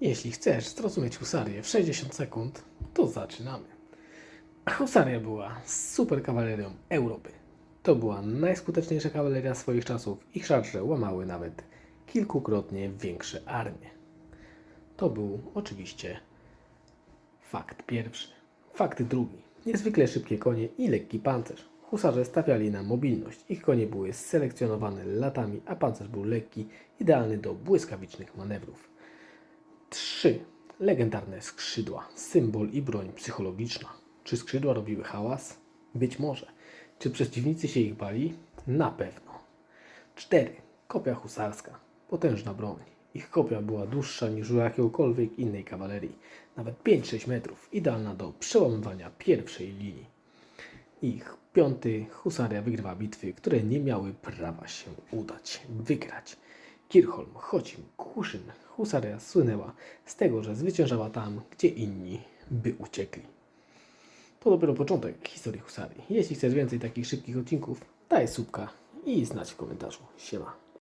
Jeśli chcesz zrozumieć husarię w 60 sekund, to zaczynamy. Husaria była super kawalerią Europy. To była najskuteczniejsza kawaleria swoich czasów. Ich szarże łamały nawet kilkukrotnie większe armie. To był oczywiście fakt pierwszy. Fakt drugi. Niezwykle szybkie konie i lekki pancerz. Husarze stawiali na mobilność. Ich konie były selekcjonowane latami, a pancerz był lekki, idealny do błyskawicznych manewrów. 3. Legendarne skrzydła. Symbol i broń psychologiczna. Czy skrzydła robiły hałas? Być może. Czy przeciwnicy się ich bali? Na pewno. 4. Kopia husarska. Potężna broń. Ich kopia była dłuższa niż u jakiegokolwiek innej kawalerii. Nawet 5-6 metrów. Idealna do przełamywania pierwszej linii. Ich piąty husaria wygrywa bitwy, które nie miały prawa się udać, wygrać. Kirchholm, Chocim, Kuszyn, husaria słynęła z tego, że zwyciężała tam, gdzie inni by uciekli. To dopiero początek historii husarii. Jeśli chcesz więcej takich szybkich odcinków, daj subka i znać w komentarzu. Siema.